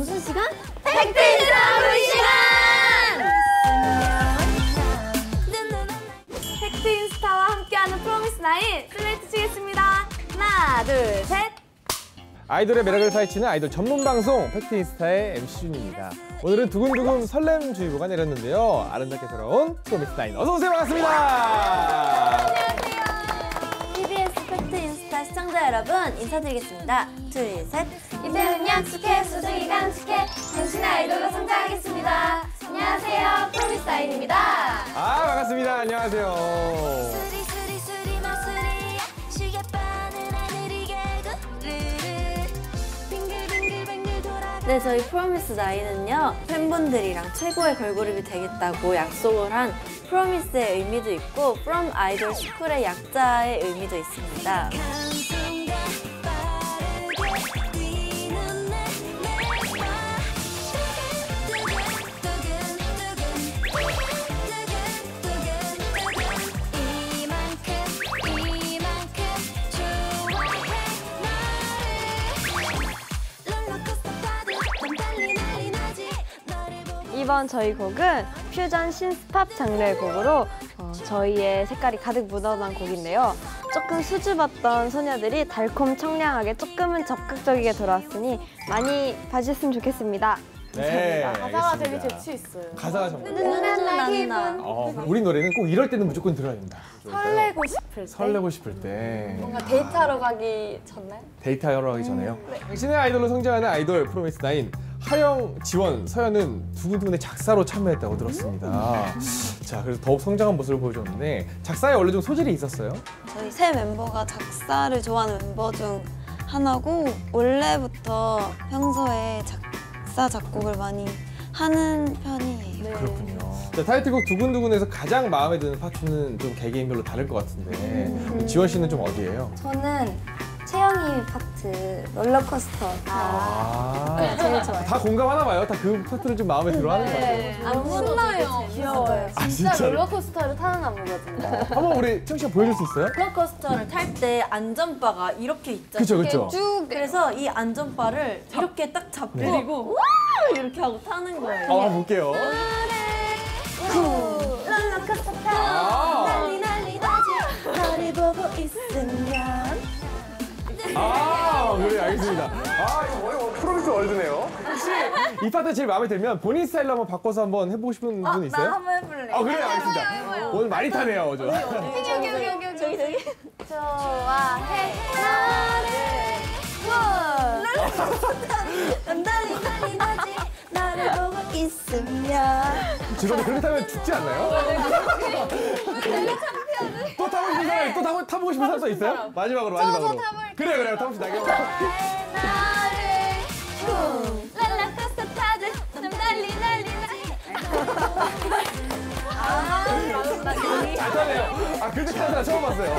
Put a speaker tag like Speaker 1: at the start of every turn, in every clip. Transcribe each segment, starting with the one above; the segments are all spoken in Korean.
Speaker 1: 무슨 시간? 팩트 인싸우는 시간! 팩트 인스타와 함께하는 프로미스나인 슬레이트 치겠습니다. 하나, 둘, 셋!
Speaker 2: 아이돌의 매력을 파헤치는 아이돌 전문 방송 팩트 인스타의 MC 준입니다. 오늘은 두근두근 설렘 주의보가 내렸는데요. 아름답게 돌아온 프로미스나인 어서 오세요. 반갑습니다.
Speaker 1: 여러분 인사드리겠습니다. 둘, 셋. 이제는 약속해, 소중히 간직해. 당신의 아이돌로 성장하겠습니다. 안녕하세요, 프로미스9입니다.
Speaker 2: 아 반갑습니다. 안녕하세요.
Speaker 3: 돌아
Speaker 1: 네, 저희 프로미스9은요, 팬분들이랑 최고의 걸그룹이 되겠다고 약속을 한 프로미스의 의미도 있고, 프롬 아이돌 스쿨의 약자의 의미도 있습니다.
Speaker 4: 이번 저희 곡은 퓨전 신스팝 장르의 곡으로 어, 저희의 색깔이 가득 묻어난 곡인데요. 조금 수줍었던 소녀들이 달콤 청량하게 조금은 적극적이게 돌아왔으니 많이 봐주셨으면 좋겠습니다.
Speaker 2: 네.
Speaker 5: 가사가 되게. 재치 있어요.
Speaker 2: 가사가 정말.
Speaker 1: 나나나.
Speaker 2: 어, 우리 노래는 꼭 이럴 때는 무조건 들어야 된다.
Speaker 5: 설레고 싶을 때.
Speaker 2: 설레고 싶을 때
Speaker 5: 뭔가 데이트하러 가기 전날?
Speaker 2: 데이트하러 가기 전에요. 당신의 아이돌로 성장하는 아이돌 프로미스9 하영, 지원, 서연은 두근두근의 작사로 참여했다고 들었습니다. 자, 그래서 더욱 성장한 모습을 보여줬는데 작사에 원래 좀 소질이 있었어요?
Speaker 6: 저희 새 멤버가 작사를 좋아하는 멤버 중 하나고 원래부터 평소에 작사 작곡을 많이 하는 편이에요.
Speaker 2: 그렇군요. 자, 타이틀곡 두근두근에서 가장 마음에 드는 파트는 좀 개개인별로 다를 것 같은데 지원 씨는 좀 어디예요?
Speaker 1: 저는 채영이 파트, 롤러코스터.
Speaker 2: 아,
Speaker 1: 제일 좋아요.
Speaker 2: 다 공감하나 봐요. 다 그 파트를 좀 마음에 들어 하는 것 같아요.
Speaker 5: 너무 신나요. 귀여워요.
Speaker 2: 아,
Speaker 5: 진짜? 롤러코스터를 타는 안무거든요.
Speaker 2: 한번 우리 청씨 가 보여줄 수 있어요?
Speaker 1: 롤러코스터를 탈 때 안전바가 이렇게 있잖아요.
Speaker 2: 그쵸, 그쵸.
Speaker 1: 쭉 그래서 이 안전바를 이렇게 딱 잡고 그리고 와 이렇게 하고 타는 거예요.
Speaker 2: 어, 한번 볼게요.
Speaker 1: 롤러
Speaker 2: 그래, 알겠습니다. 아, 이거 월- 프로미스 월드네요. 혹시 이 파트 제일 마음에 들면 본인 스타일로 한번 바꿔서 한번 해보고 싶은 분 있어요?
Speaker 1: 나 한번 해볼래.
Speaker 2: 아, 그래요, 알겠습니다. 오늘 많이 타네요, 저.
Speaker 1: 여기 여기 여기 여기 저기 저기.
Speaker 5: 좋아해.
Speaker 1: 난 난리 난리 나지 나를 보고 있으면
Speaker 2: 죄송한데 그렇게 타면 죽지 않나요? 또 타고 싶은 사람, 또 타고, 타보고 싶은 사람 또 있어요? 마지막으로, 마지막으로. 그래요, 그래요. 타봅시다.
Speaker 1: 랄라코스터 타듯 난 난리 난리 나지
Speaker 2: 잘 타네요. 아, 그렇게 타는 사람 처음 봤어요.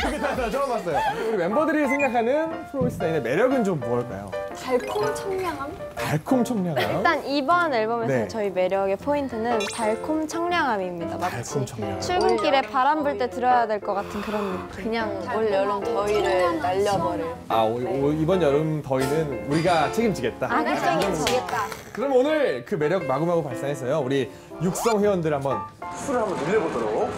Speaker 2: 그렇게 타는 사람 처음 봤어요. 우리 멤버들이 생각하는 프로미스나인의 매력은 좀 무엇일까요?
Speaker 5: 달콤 청량함?
Speaker 2: 달콤 청량함.
Speaker 4: 일단 이번 앨범에서
Speaker 2: 네.
Speaker 4: 저희 매력의 포인트는 달콤 청량함입니다. 마치
Speaker 2: 달콤 청량함.
Speaker 4: 출근길에 바람 불 때 들어야 될 것 같은 그런 느낌.
Speaker 5: 그냥 올 여름 더위를 날려버릴.
Speaker 2: 아, 오, 오, 이번 여름 더위는 우리가 책임지겠다.
Speaker 4: 아, 그쵸, 그쵸.
Speaker 2: 그럼 오늘 그 매력 마구마구 발산해서요. 우리 육성 회원들 한번 술을 한번 늘려보도록.